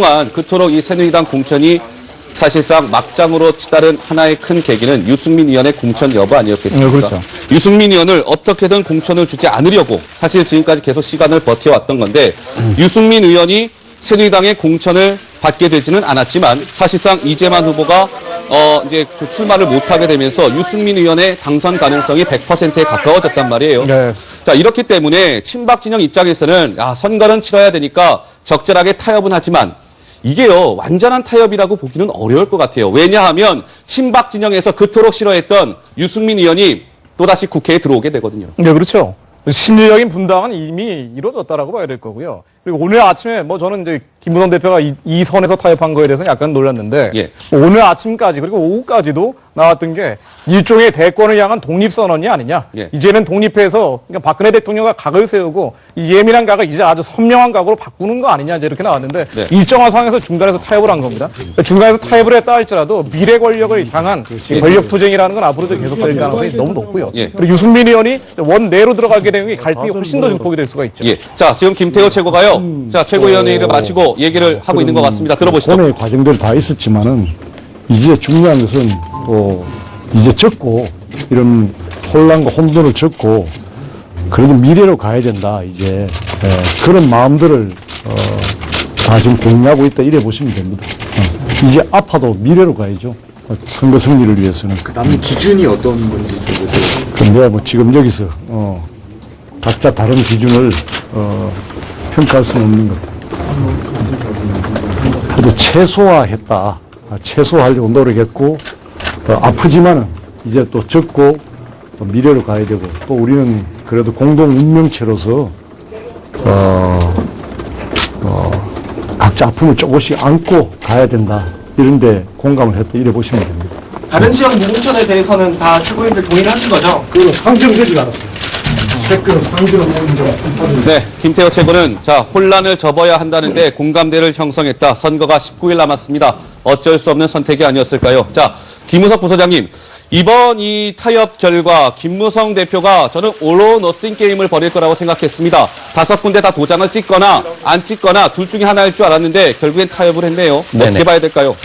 동안 그토록 이 새누리당 공천이 사실상 막장으로 치달은 하나의 큰 계기는 유승민 의원의 공천 여부 아니었겠습니까? 네, 그렇죠. 유승민 의원을 어떻게든 공천을 주지 않으려고 사실 지금까지 계속 시간을 버텨왔던 건데 유승민 의원이 새누리당의 공천을 받게 되지는 않았지만 사실상 이재만 후보가 어 이제 그 출마를 못하게 되면서 유승민 의원의 당선 가능성이 100%에 가까워졌단 말이에요. 네. 자 이렇기 때문에 친박 진영 입장에서는 아 선거는 치러야 되니까 적절하게 타협은 하지만 이게요 완전한 타협이라고 보기는 어려울 것 같아요. 왜냐하면 친박 진영에서 그토록 싫어했던 유승민 의원이 또다시 국회에 들어오게 되거든요. 네, 그렇죠. 심리적인 분당은 이미 이루어졌다라고 봐야 될 거고요. 그리고 오늘 아침에 뭐 저는 이제 김부선 대표가 이, 이 선에서 타협한 거에 대해서는 약간 놀랐는데 예. 오늘 아침까지 그리고 오후까지도 나왔던 게 일종의 대권을 향한 독립선언이 아니냐. 예. 이제는 독립해서 그러니까 박근혜 대통령과 각을 세우고 이 예민한 각을 이제 아주 선명한 각으로 바꾸는 거 아니냐 이제 이렇게 나왔는데 네. 일정한 상황에서 중간에서 타협을 한 겁니다. 중간에서 타협을 했다 할지라도 미래 권력을 향한 이 권력 투쟁이라는 건 앞으로도 계속될 가능성이 너무 높고요. 예. 그리고 유승민 의원이 원내로 들어가게 되면 이 갈등이 훨씬 더 증폭이 될 수가 있죠. 예. 자 지금 김태호 최고가요. 자 최고위원회의를 마치고 얘기를 하고 있는 것 같습니다. 들어보시죠. 과정들 다 있었지만은 이제 중요한 것은 또 이제 적고 이런 혼란과 혼돈을 적고 그래도 미래로 가야 된다 이제 예, 그런 마음들을 어, 다 지금 공유하고 있다 이래 보시면 됩니다. 어, 이제 아파도 미래로 가야죠. 어, 선거 승리를 위해서는. 남 기준이 어떤 건지 좀 보세요. 근데 뭐 지금 여기서 어, 각자 다른 기준을 어, 평가할 수는 없는 것. 그래도 최소화했다. 아, 최소화하려고 노력했고 어, 아프지만은 이제 또 적고 또 미래로 가야 되고 또 우리는 그래도 공동 운명체로서 어, 어, 각자 아픔을 조금씩 안고 가야 된다. 이런데 공감을 했다. 이래 보시면 됩니다. 다른 지역 무공천에 대해서는 다 최고위원들 동의를 하신 거죠? 그거는 상정되지가 않았어요. 댓글은 상정되는 점. 네, 김태호 최고는 자 혼란을 접어야 한다는데 공감대를 형성했다. 선거가 19일 남았습니다. 어쩔 수 없는 선택이 아니었을까요? 자, 김우석 부소장님. 이번 이 타협 결과 김무성 대표가 저는 올로 너싱 게임을 벌일 거라고 생각했습니다. 다섯 군데 다 도장을 찍거나 안 찍거나 둘 중에 하나일 줄 알았는데 결국엔 타협을 했네요. 어떻게 봐야 될까요?